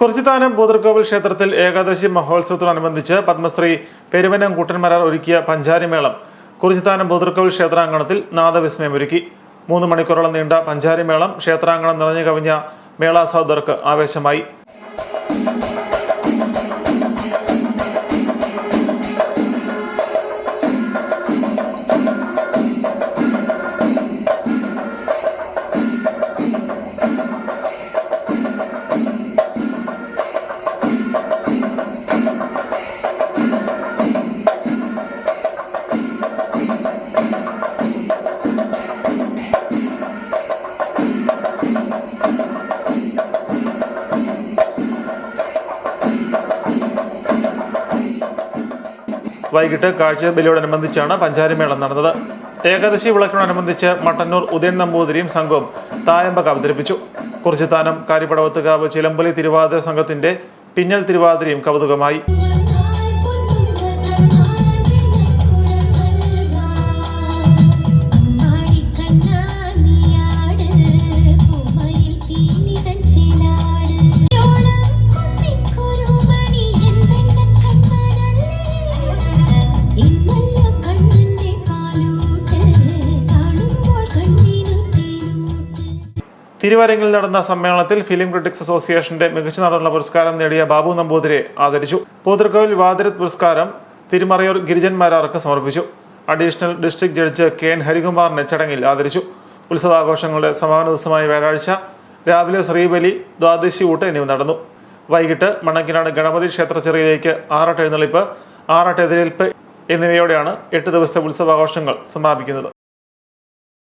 കുറിച്ചിത്താനം ബൂതർകോവിൽ ക്ഷേത്രത്തിൽ ഏകാദശി മഹോത്സവത്തോടനുബന്ധിച്ച് പത്മശ്രീ പെരുവനം കൂട്ടന്മാരാർ ഒരുക്കിയ പഞ്ചാരിമേളം. കുറിച്ചിത്താനം ബൂതർകോവിൽ ക്ഷേത്രാങ്കണത്തിൽ നാദവിസ്മയമൊരുക്കി മൂന്ന് മണിക്കൂറോളം നീണ്ട പഞ്ചാരിമേളം ക്ഷേത്രാങ്കണം നിറഞ്ഞു കവിഞ്ഞ മേളാസ്വാദകർക്ക് ആവേശമായി. വൈകിട്ട് കാഴ്ചബലിയോടനുബന്ധിച്ചാണ് പഞ്ചാരിമേളം നടന്നത്. ഏകാദശി വിളക്കിനോടനുബന്ധിച്ച് മട്ടന്നൂർ ഉദയൻ നമ്പൂതിരിയും സംഘവും തായമ്പക അവതരിപ്പിച്ചു. കുറിച്ചിത്താനം കാരിപ്പടവത്തുകാവ് ചിലമ്പലി തിരുവാതിര സംഘത്തിന്റെ പിന്നൽ തിരുവാതിരയും കൗതുകമായി. തിരുവരങ്ങിൽ നടന്ന സമ്മേളനത്തിൽ ഫിലിം ക്രിട്ടിക്സ് അസോസിയേഷന്റെ മികച്ച നടനുള്ള പുരസ്കാരം നേടിയ ബാബു നമ്പൂതിരെ ആദരിച്ചു. പൂതൃക്കോവിൽ വാതിരത് പുരസ്കാരം തിരുമറയൂർ ഗിരിജന്മാരാർക്ക് സമർപ്പിച്ചു. Additional district judge K N ഹരികുമാറിനെ ചടങ്ങിൽ ആദരിച്ചു. ഉത്സവാഘോഷങ്ങളുടെ സമാപന ദിവസമായ വ്യാഴാഴ്ച രാവിലെ ശ്രീബലി ദ്വാദശി ഊട്ട് എന്നിവ നടന്നു. വൈകിട്ട് മണക്കിനാട് ഗണപതി ക്ഷേത്ര ചെറിയിലേക്ക് ആറാട്ട് എഴുന്നള്ളിപ്പ് ആറാട്ട് എതിരേൽപ്പ് എന്നിവയോടെയാണ് എട്ട് ദിവസത്തെ ഉത്സവാഘോഷങ്ങൾ സമാപിക്കുന്നത്.